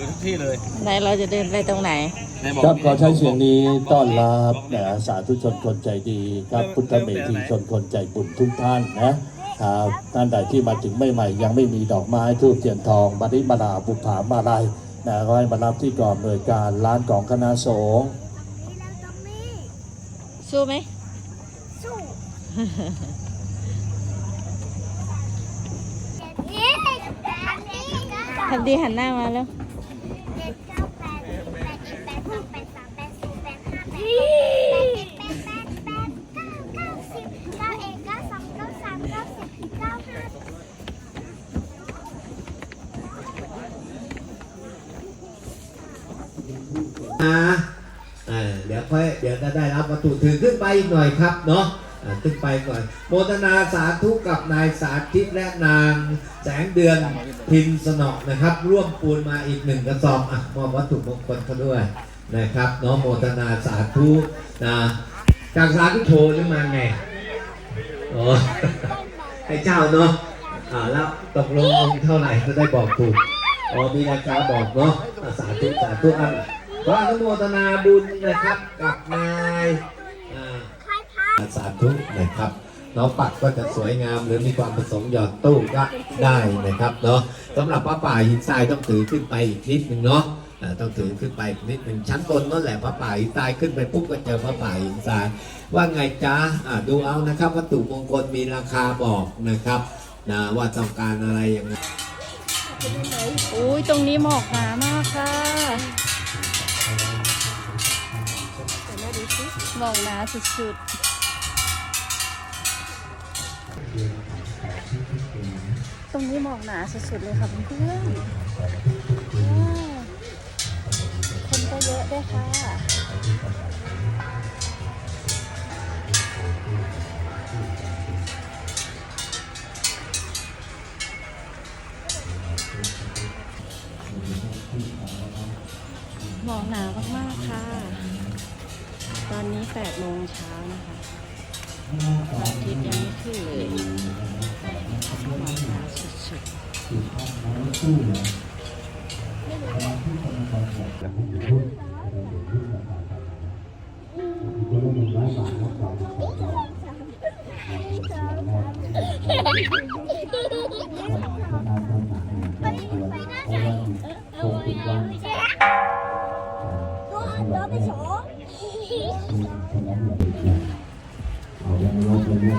ดูทุกที่เลยไหนเราจะเดินไปตรงไหนในบอกครับขอใช้เสียงนี้ต้อนรับนะสาธุชนคนใจดีครับพุทธเมธีชนคนใจบุญทุกท่านนะครับท่านใดที่มาถึงไม่ใหม่ยังไม่มีดอกไม้ทูบเทียนทองบริมาลาบุภามาลัยนะก็ให้มารับที่กองหน่วยการร้านของคณะสงฆ์สู้ไหมสู้ทันดีหันหน้ามาแล้ว เจ็ดเก้าแปดแปดเอ็ดแปดสองแปดสามแปดสี่แปดห้าแปดหกแปดเจ็ดแปดแปดแปดเก้าเก้าสิบเก้าเอ็ดเก้าสองเก้าสามเก้าสี่เก้าห้า นะเดี๋ยวค่อยเดี๋ยวจะได้รับวัตถุถือขึ้นไปอีกหน่อยครับเนาะขึ้นไปก่อนโมทนาสาธุกับนายสาธิตและนางแสงเดือนพินสนอนะครับ ร่วมปูนมาอีกหนึ่งกระสอบอะมอบวัตถุมงคลเขาด้วยนะครับเนาะโมทนาสาธุนะจากสาธุโชนี่มาไงโอ้ให้เจ้าเนาะอ่าแล้วตกลงเท่าไหร่จะได้บอกถูกอ๋อมีราคาบอกเนาะอะสาธุสาธุอัน ขออนุโมทนาบุญนะครับกับนายอาสาธุนะครับน้องปักก็จะสวยงามหรือมีความประสงค์หยอดตู้ก็ได้นะครับเนาะสำหรับพระป่าหินทรายต้องถือขึ้นไปอีกนิดหนึ่งเนาะต้องถือขึ้นไปนิดหนึ่งชั้นบนนั่นแหละพระป่าหินทรายขึ้นไปปุ๊บก็เจอพระป่าหินทราย ว่าไงจ๊ะอ่าดูเอานะครับวัตถุมงคลมีราคาบอกนะครับนะว่าต้องการอะไรอย่างไรอุ้ยตรงนี้หมอกหนามากค่ะ มอกหนาสุดๆ ตรงนี้หมอกหนาสุดๆเลยค่ะเพื่อนคนก็เยอะด้วยค่ะ ตอนนี้8โมงเช้านะคะพระอาทิตย์ยังไม่ขึ้นเลยหมอกหนาสุด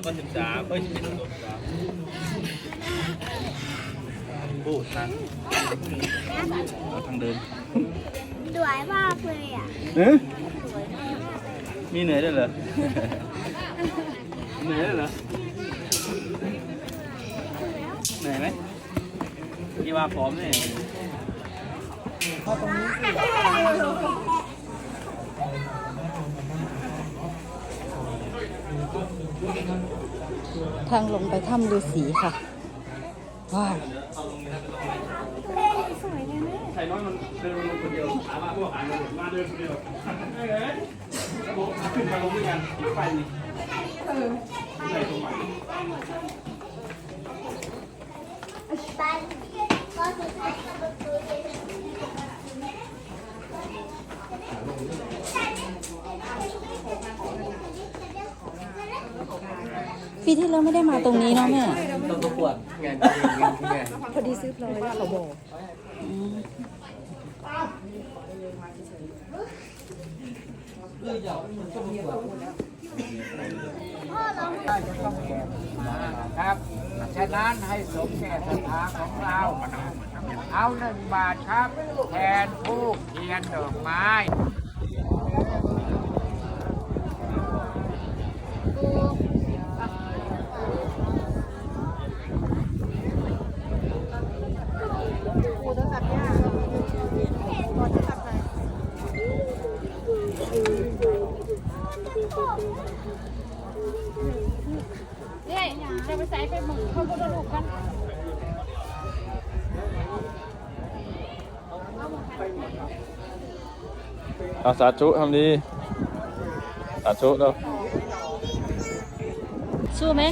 แล้วก็สิบสามเอ้ยสิบเอ็ดสิบสาพูดนะเอาทางเดินสวยมากเลยอะเอ๊ะมีเหนื่อยด้วยเหรอ เหนื่อยด้วยเหรอ เหนื่อยไหมกี่ว่าพร้อมเนี่ย ทางลงไปถ้ำฤาษีค่ะ ว้าวใส่น้อยมันเดินลงคนเดียวถามว่าพวกอ่านมาเดินคนเดียวเอ้ยขึ้นมาลงด้วยกันไฟนี่ใส่ตรงไหน ปีที่แล้วไม่ได้มาตรงนี้เนาะแม่ต้องประกวดงานงานงานพอดีซื้อพลอยแล้วเขาบอกครับฉะนั้นให้สมแก่ศรัทธาของเรา เอาหนึ่งบาทครับ แทนผู้เทียนดอกไม้ จะไปใส่ไปหมึกเขาก็จะลูกกันเอาสาธุทำดี สาธุแล้วสู้ไหม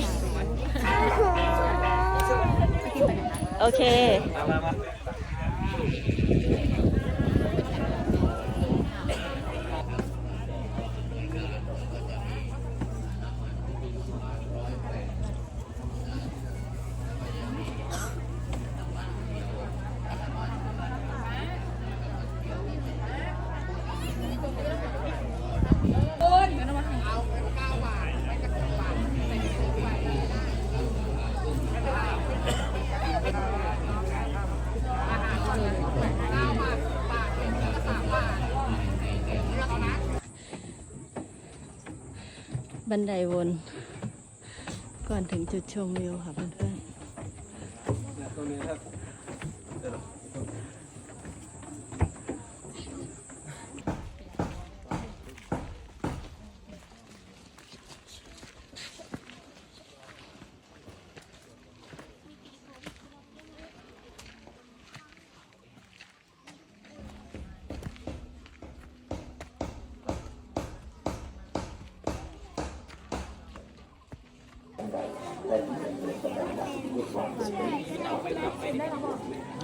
โอเค บันไดวน ก่อนถึงจุดชมวิวค่ะเพื่อน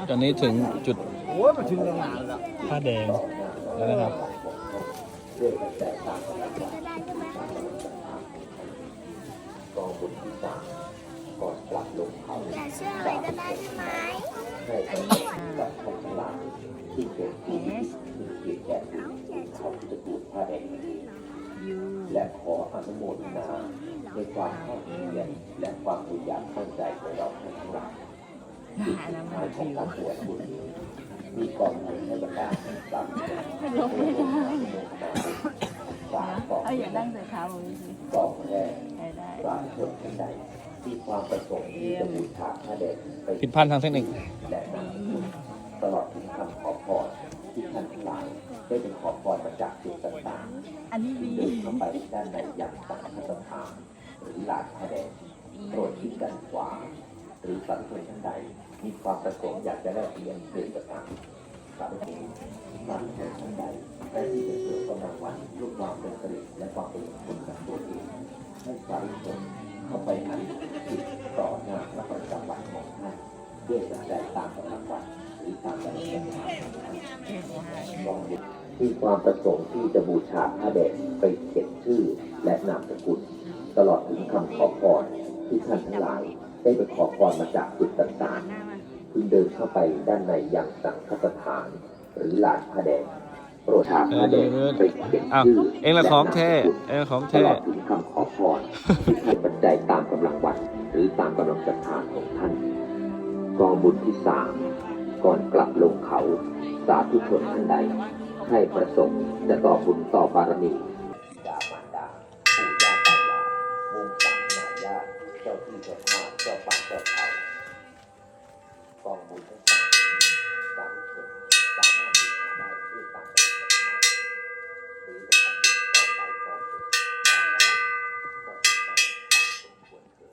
ตอนนี้ถึงจุดโอ้ยมาถึงแล้วนานแล้วผ้าแดงแล้วนะครับอย่าเชื่ออะไรก็ได้ใช่ไหมเอาอย่าเชื่อและขออนุโมทนาในความภาคเพียรและความพยายามตั้งใจของเราทั้งหลายที่สุดท้ายของการบวชบุญนี้มีกองบุญให้บรรดาสามลงไม่ได้สามกองเอาอย่านั่งใส่เท้าแบบนี้สิกองแรกได้ได้สามชนท่านใดที่ความประสงค์ที่จะบูชาพระเดชไปผิดพลาดทางเทคนิคและนำบุญตลอดถึงคำขอพรที่ท่านทั้งหลายได้เป็นขอ พรมาจากจุดต่างๆอันนี้ดีเดินเข้าไปด้านในอย่างสังฆสถานหรือลานพระแดงโปรดคิดกันขวา หรือสัตว์คนท่านใด มีความประสงค์อยากจะได้เรียนเรียนประการสาธุสัตว์คนท่านใดได้ที่จะเกิดกำลังวันรูปความเป็นสิริและความเป็นมงคลกับตัวเองให้สาธุชน องดูที่ความประสงค์ที่จะบูชาพระเดชไปเขียนชื่อและนามสกุล ตลอดถึงคำขอพรที่ท่านทั้งหลายได้ไปขอพรมาจากจุดต่างๆพึงเดินเข้าไปด้านในยังสังฆสถาน หรือลานพระแดงโปรดหาพระแดงไปเขียนอ้าวชื่อเองละของแท้และนามสกุลเองละของตแท้ลอดถึงคำขอพรที่ให้ปัจจัยตามกำลังวัดหรือตามกำลังศรัทธาของท่านกองบุญที่สามก่อนกลับลงเขา สาธุชนท่านใด ให้ประสงค์จะต่อบุญต่อบารมีดามารดาปู่ย่าตายายวงศาคณาญาติเจ้าที่เจ้าทางเจ้าป่าเจ้าเขากองบุญทั้งสามสาธุชนสามารถบูชาได้ด้วยตามกำลังศรัทธาหรือจะทำบุญต่อไปต่อเถิดก็ติดต่อสมควรเถิด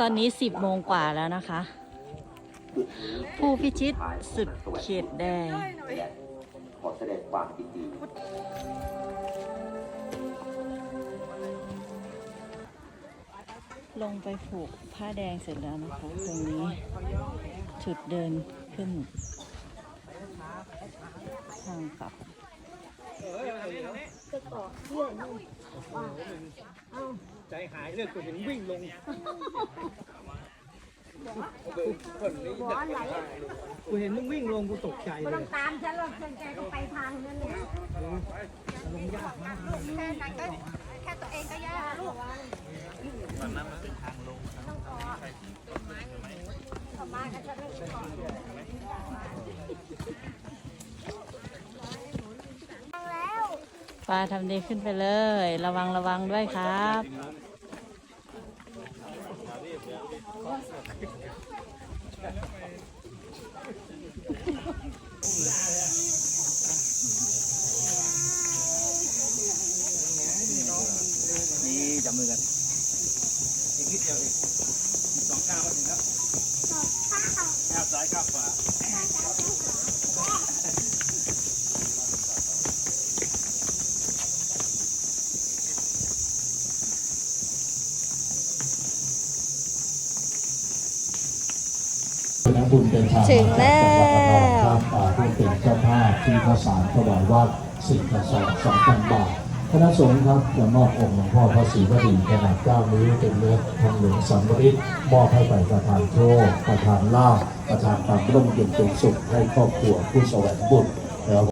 ตอนนี้ 10โมงกว่าแล้วนะคะ ผู้พิชิตสุดเขตแดง ขอแสดงความยินดีลงไปผูกผ้าแดงเสร็จแล้วนะคะ ตรงนี้จุดเดินขึ้น ทางกลับใจหายเลยกูเห็นวิ่งลง กูเห็นมึงวิ่งลงกูตกใจเลยตามฉันแล้วฉันแกก็ไปทางนั้นเลยแค่นั้นก็แค่ตัวเองก็ยากลูกต่อมาก็จะเริ่มขอแล้ว ปลาทำดีขึ้นไปเลย ระวังระวังด้วยครับเถึงแล้ว นี่จับมือกันอีกนิดเดียวเองสองก้าวก็ถึงแล้วก้าวซ้ายข้าวฝา ผู้เป็นเจ้าภาพที่ข้าวสารถวายวัดสิ่งกระสอบสองพันบาทคณะสงฆ์ครับจะมอบองค์หลวงพ่อพระศรีวดีขนาด9นิ้วเป็นเนื้อทองเหลืองสัมฤทธิ์มอบให้ไปประธานโชคประธานลาภประธานความร่มเย็นเป็นสุขให้ครอบครัวผู้แสวงบุญนะครับ